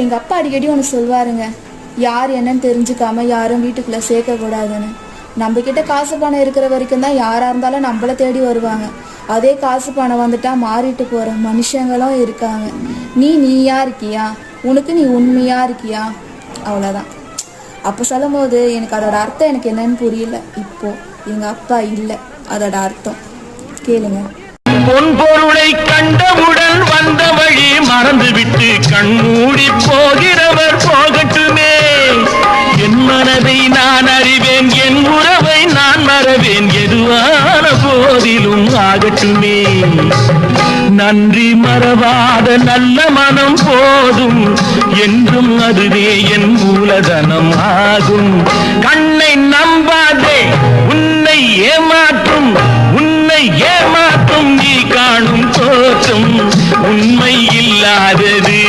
எங்கள் அப்பா அடிக்கடி ஒன்று சொல்வாருங்க. யார் என்னன்னு தெரிஞ்சுக்காம யாரும் வீட்டுக்குள்ளே சேர்க்கக்கூடாதுன்னு நம்மக்கிட்ட காசு பணம் இருக்கிற வரைக்கும் தான் யாராக இருந்தாலும் நம்மளை தேடி வருவாங்க. அதே காசு பணம் வந்துட்டா மாறிட்டு போகிற மனுஷங்களும் இருக்காங்க. நீ நீயா இருக்கியா? உனக்கு நீ உண்மையாக இருக்கியா? அவ்வளோதான் அப்போ சொல்லும் போது எனக்கு அதோட அர்த்தம் எனக்கு என்னன்னு புரியல. இப்போ எங்கள் அப்பா இல்லை. அதோட அர்த்தம். கேளுங்க. பொன் பொருளை மறந்துவிட்டு கண்மூடி போகிறவர் போகட்டுமே. என் மனதை நான் அறிவேன் என் உறவை நான் மறவேன். எதுவான போதிலும் ஆகட்டுமே. நன்றி மறவாத நல்ல மனம் போதும். என்றும் அதுவே என் மூலதனம் ஆகும். கண்ணை நம்பாதே உன்னை ஏமாற்றும். உன்னை ஏமாற்றும் நீ காணும் தோற்றம். உண்மை இல்லாதது